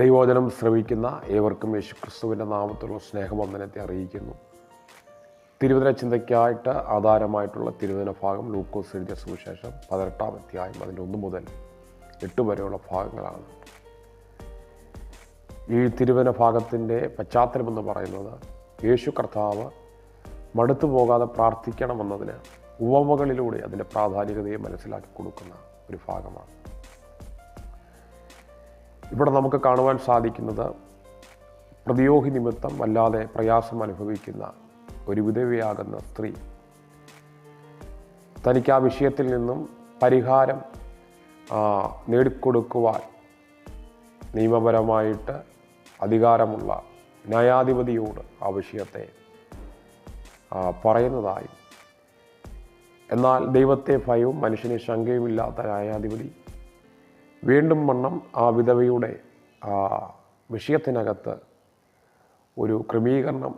ദൈവോചനം ശ്രവിക്കുന്ന ഏവർക്കും യേശു ക്രിസ്തുവിന്റെ നാമത്തിലുള്ള സ്നേഹവന്ദനത്തെ അറിയിക്കുന്നു. തിരുവചന ചിന്തയ്ക്കായിട്ട് ആധാരമായിട്ടുള്ള തിരുവചന ഭാഗം ലൂക്കോസ് എഴുതിയ സുവിശേഷം പതിനെട്ടാം അധ്യായം അതിന്റെ ഒന്ന് മുതൽ എട്ട് വരെയുള്ള ഭാഗങ്ങളാണ്. ഈ തിരുവചന ഭാഗത്തിന്റെ പശ്ചാത്തലമെന്ന് പറയുന്നത് യേശു കർത്താവ് മടുത്തു പോകാതെ പ്രാർത്ഥിക്കണമെന്നതിന് ഉപമകളിലൂടെ അതിന്റെ പ്രാധാന്യതയെ മനസ്സിലാക്കി കൊടുക്കുന്ന ഒരു ഭാഗമാണ്. ഇവിടെ നമുക്ക് കാണുവാൻ സാധിക്കുന്നത് പ്രതിയോഗി നിമിത്തം വല്ലാതെ പ്രയാസം അനുഭവിക്കുന്ന ഒരു വിധവയാകുന്ന സ്ത്രീ. തനിക്ക് ആ വിഷയത്തിൽ നിന്നും പരിഹാരം നേടിക്കൊടുക്കുവാൻ നിയമപരമായിട്ട് അധികാരമുള്ള ന്യായാധിപതിയോട് ആ വിഷയത്തെ പറയുന്നതായി. എന്നാൽ ദൈവത്തെ ഭയവും മനുഷ്യനെ ശങ്കയുമില്ലാത്ത ന്യായാധിപതി വീണ്ടും വണ്ണം ആ വിധവയുടെ ആ വിഷയത്തിനകത്ത് ഒരു ക്രമീകരണം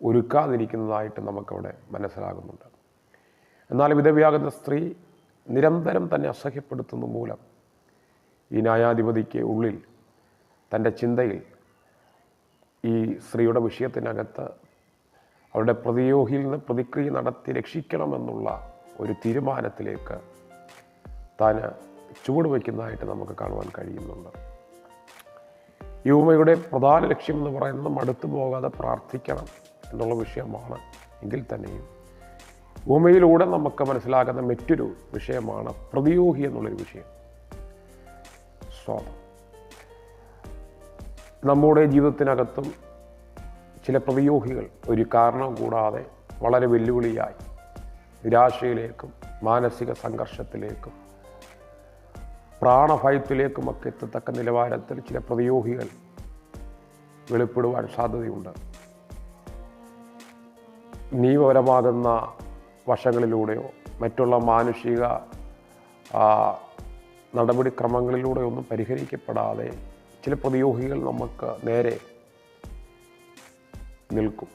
ഒരുക്കാതിരിക്കുന്നതായിട്ട് നമുക്കവിടെ മനസ്സിലാകുന്നുണ്ട്. എന്നാൽ വിധവയാകുന്ന സ്ത്രീ നിരന്തരം തന്നെ അസഹ്യപ്പെടുത്തുന്ന മൂലം ഈ ന്യായാധിപതിക്ക് ഉള്ളിൽ തന്റെ ചിന്തയിൽ ഈ സ്ത്രീയുടെ വിഷയത്തിനകത്ത് അവരുടെ പ്രതിയോഗിയിൽ നിന്ന് പ്രതിക്രിയ നടത്തി രക്ഷിക്കണമെന്നുള്ള ഒരു തീരുമാനത്തിലേക്ക് താൻ ചുവടുവയ്ക്കുന്നതായിട്ട് നമുക്ക് കാണുവാൻ കഴിയുന്നുണ്ട്. യുവമയുടെ പ്രധാന ലക്ഷ്യം എന്ന് പറയുന്നത് മടുത്തു പോകാതെ പ്രാർത്ഥിക്കണം എന്നുള്ള വിഷയമാണ് എങ്കിൽ തന്നെയും. ഉമയിലൂടെ നമുക്ക് മനസ്സിലാകുന്ന മറ്റൊരു വിഷയമാണ് പ്രതിയോഗി എന്നുള്ളൊരു വിഷയം. സ്വാതം നമ്മുടെ ജീവിതത്തിനകത്തും ചില പ്രതിയോഗികൾ ഒരു കാരണം കൂടാതെ വളരെ വെല്ലുവിളിയായി. നിരാശയിലേക്കും മാനസിക സംഘർഷത്തിലേക്കും പ്രാണഭയത്തിലേക്കുമൊക്കെ എത്തത്തക്ക നിലവാരത്തിൽ ചില പ്രതിയോഗികൾ വെളിപ്പെടുവാൻ സാധ്യതയുണ്ട് നിയമപരമാകുന്ന വശങ്ങളിലൂടെയോ മറ്റുള്ള മാനുഷിക നടപടിക്രമങ്ങളിലൂടെ ഒന്നും പരിഹരിക്കപ്പെടാതെ ചില പ്രതിയോഗികൾ നമുക്ക് നേരെ നിൽക്കും.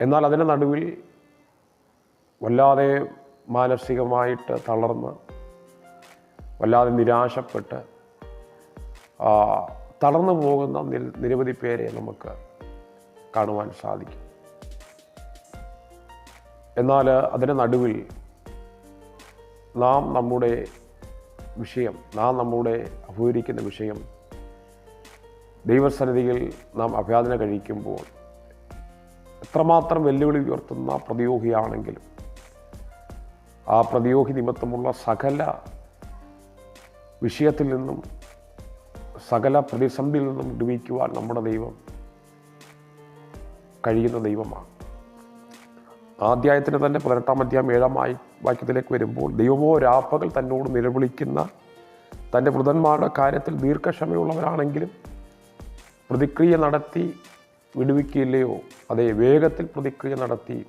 എന്നാൽ അതിന്റെ നടുവിൽ വല്ലാതെ മാനസികമായിട്ട് തളർന്ന് വല്ലാതെ നിരാശപ്പെട്ട് തളർന്നു പോകുന്ന നിരവധി പേരെ നമുക്ക് കാണുവാൻ സാധിക്കും. എന്നാൽ അതിന്റെ നടുവിൽ നാം നമ്മുടെ വിഷയം നാം നമ്മുടെ അഭിമുഖീകരിക്കുന്ന വിഷയം ദൈവസന്നിധിയിൽ നാം അഭ്യാദന കഴിക്കുമ്പോൾ എത്രമാത്രം വെല്ലുവിളി ഉയർത്തുന്ന പ്രതിയോഗിയാണെങ്കിലും ആ പ്രതിയോഗി നിമിത്തമുള്ള സകല വിഷയത്തിൽ നിന്നും സകല പ്രതിസന്ധിയിൽ നിന്നും വിടുവിക്കുവാൻ നമ്മുടെ ദൈവം കഴിയുന്ന ദൈവമാണ്. ആദ്യായത്തിന് തന്നെ പതിനെട്ടാം അധ്യായം ഏഴാം വാക്യത്തിലേക്ക് വരുമ്പോൾ ദൈവമോ രാപ്പകൽ തന്നോട് നിലവിളിക്കുന്ന തന്റെ വൃതന്മാരുടെ കാര്യത്തിൽ ദീർഘക്ഷമയുള്ളവരാണെങ്കിലും പ്രതിക്രിയ നടത്തി വിടുവിക്കില്ലയോ അതേ വേഗത്തിൽ പ്രതിക്രിയ നടത്തി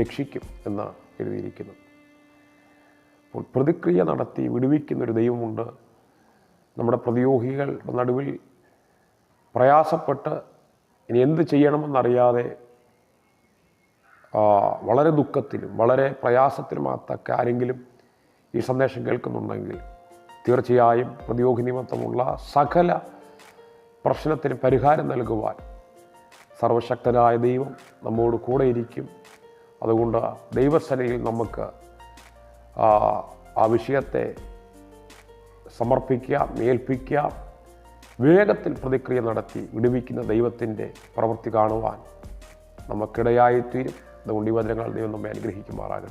രക്ഷിക്കും എന്ന് എഴുതിയിരിക്കുന്നു പ്രതിക്രിയ നടത്തി വിടുവിക്കുന്നൊരു ദൈവമുണ്ട്. നമ്മുടെ പ്രതിയോഗികളുടെ നടുവിൽ പ്രയാസപ്പെട്ട് ഇനി എന്ത് ചെയ്യണമെന്നറിയാതെ വളരെ ദുഃഖത്തിലും വളരെ പ്രയാസത്തിലുമാകത്തക്ക ആരെങ്കിലും ഈ സന്ദേശം കേൾക്കുന്നുണ്ടെങ്കിൽ തീർച്ചയായും പ്രതിയോഗി നിമിത്തമുള്ള സകല പ്രശ്നത്തിന് പരിഹാരം നൽകുവാൻ സർവശക്തനായ ദൈവം നമ്മോട് കൂടെയിരിക്കും. അതുകൊണ്ട് ദൈവസനയിൽ നമുക്ക് ആ വിഷയത്തെ സമർപ്പിക്കാം ഏൽപ്പിക്കാം വേഗത്തിൽ പ്രതിക്രിയ നടത്തി വിടുവിക്കുന്ന ദൈവത്തിന്റെ പ്രവൃത്തി കാണുവാൻ നമുക്കിടയായിത്തീരും. അതുകൊണ്ട് ഈ വചനങ്ങൾ ദൈവം നമ്മെ അനുഗ്രഹിക്കുമാറാകട്ടെ.